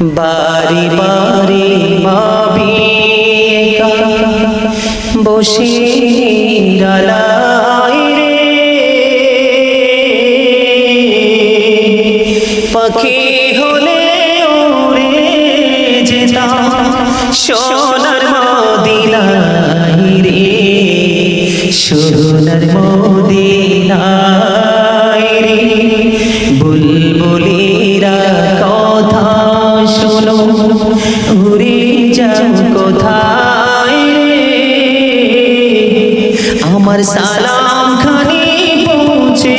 বাড়ি বাড়ি মাবি বসে রে। পাখি হলে উড়ে যেতাম সোনার মদিনায় রে। সোনার মদিনায় রে। বুলবুলিরা কোথায় আমার সালাম খানি পৌঁছে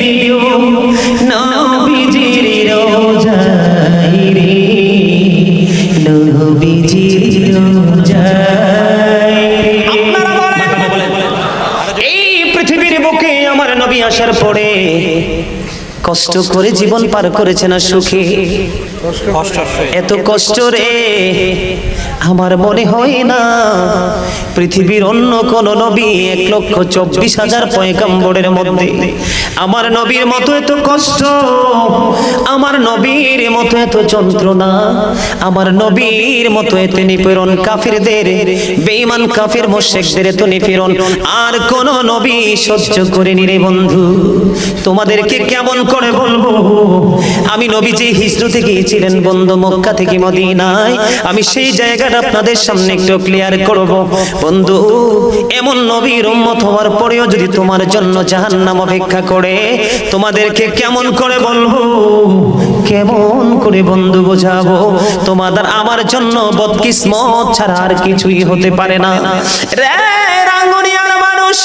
দিও নবীজির রোজায় রে। নবীজির রোজায় এই পৃথিবীর বুকে আমার নবী আসার পরে কষ্ট করে জীবন পার করেছে না সুখে? এত কষ্ট রে, আমার মনে হয় না পৃথিবীর অন্য কোন নবী এক লক্ষ চব্বিশ হাজার পয়গাম্বরের মধ্যে। আমার নবীর মতো এত কষ্ট, আমার নবীর মতো এত যন্ত্রণা, আমার নবীর মতো এত নিপীড়ন কাফিরদের, বেঈমান কাফির মোশেকদের এত নিপীড়ন। আর কোন নবী সহ্য করেনি রে বন্ধু, তোমাদেরকে কেমন করে বলব, আমি নবীজি হিজরতে গিয়েছিলেন বন্ধু মক্কা থেকে মদিনায়। আমি সেই জায়গাটা আপনাদের সামনে একটু ক্লিয়ার করব। বন্ধু, এমন নবীর উম্মত হওয়ার পরেও যদি তোমার জন্য জাহান্নাম অপেক্ষা করে, তোমাদেরকে কেমন করে বলব? কেমন করে বন্ধু বোঝাবো? তোমাদের আমার জন্য বদকিসমত ছাড়া আর কিছুই হতে পারে না। রে রাঙ্গুনিয়ার মানুষ,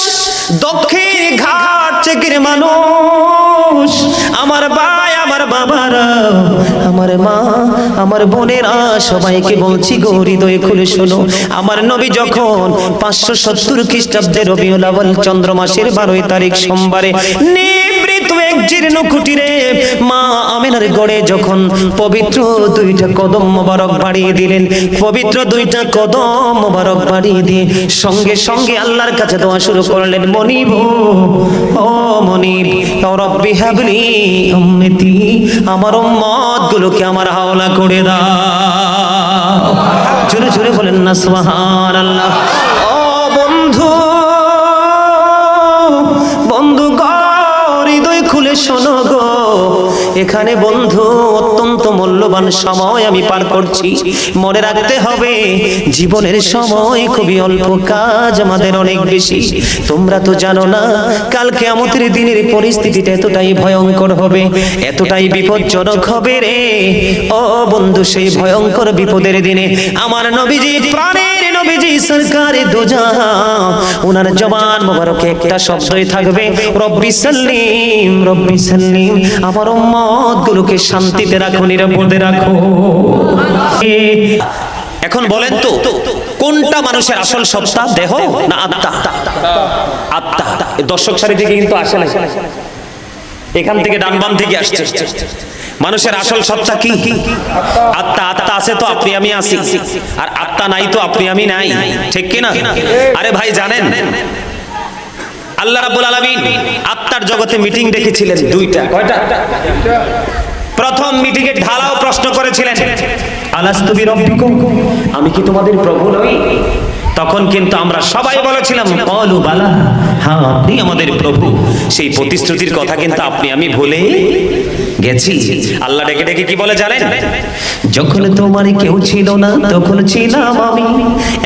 দক্ষিণ ঘাট চেকের মানুষ। আমার ভাই, আমার বাবারা, আমার মা, আমার বোনেরা, সবাইকে বলছি গো, হৃদয়ে খুলে শোনো। আমার নবী যখন পাঁচশো সত্তর খ্রিস্টাব্দে রবিউল আবল চন্দ্র মাসের বারোই তারিখ সোমবারে নিবৃত এক জীর্ণ কুটিরে মা আমেনার গড়ে যখন পবিত্র দুইটা কদম মোবারক বাড়িয়ে দিলেন, পবিত্র দুইটা কদম মোবারক বাড়িয়ে দিয়ে সঙ্গে সঙ্গে আল্লাহর কাছে দোয়া শুরু করলেন, মনিব, ও মনিব রব্বি হাবলি উম্মতি, আমার উম্মত গুলোকে আমার হাওলা করে দাও। জোরে জোরে বলেন না, সুবহানাল্লাহ। ও বন্ধু এখানে বন্ধু, অত্যন্ত মূল্যবান সময় আমি পার করছি। মনে রাখতে হবে, জীবনের সময় খুবই অল্প কাজ আমাদের অনেক বেশি। তোমরা তো জানো না কালকে আমাদের দিনের পরিস্থিতিটা এতটাই ভয়ঙ্কর হবে, এতটাই বিপজ্জনক হবে রে। ও বন্ধু, সেই ভয়ঙ্কর বিপদের দিনে আমার নবীজি প্রাণের নবীজি সরকারে দোজা ওনার জবান মোবারকে একটা শব্দই থাকবে, রব্বি সাল্লিম রব্বি সাল্লিম। আমার গুলোকে শান্তিতে রাখো, নিরাপদে রাখো। এখন বলেন তো, কোনটা মানুষের আসল সত্তা, দেহ না আত্মা? আত্মা। দর্শক সারি থেকে কিন্তু আসে না এখান থেকে ডান বাম থেকে আসছে। মানুষের আসল সত্তা কি? আত্মা আত্মা আছে তো, আপনি, আমি আছি। আর আত্মা নাই তো, আপনি, আমি নাই। ঠিক কি না আরে ভাই, জানেন? আল্লাহ রাব্বুল আলামিন আত্মার জগতে মিটিং ডেকেছিলেন দুইটা। কয়টা প্রথম মিটিং এ ঢালাও প্রশ্ন করেছিলেন। আলাস্তুবি রব্বিকুম আমি কি তোমাদের প্রভু নই? তখন কিন্তু আমরা সবাই বলেছিলাম, কলু বালা হ্যাঁ আপনি আমাদের প্রভু। সেই প্রতিশ্রুতির কথা কিন্তু আপনি, আমি ভুলে গেছি। আল্লাহ ডেকে ডেকে কি বলে জানেন? যখন তোমার কেউ ছিল না তখন ছিলাম আমি।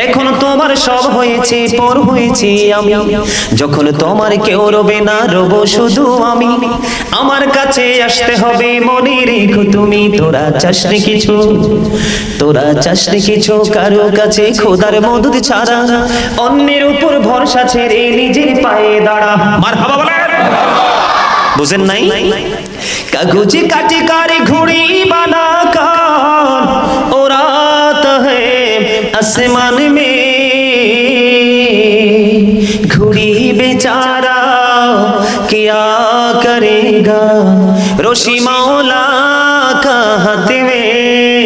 এখন তোমার সব হয়েছে পর হয়েছে আমি। যখন তোমার কেউ রবে না রব শুধু আমি। আমার কাছে আসতে হবে মনে রেখো তুমি তোরা চাসনি কিছু। তোরা চাসনি কিছু কারও কাছে খোদার মদত ছাড়া। অন্যের উপর ভরসা ছেড়ে নিজের পায়ে দাঁড়া। মার হাবা বলেন। বুঝেন নাই কাগজে কাটে কারে ঘুড়ি বানা কার ও রাত है आसमान में घुड़ी बेचारा क्या करेगा रोशी मौला का हाथ में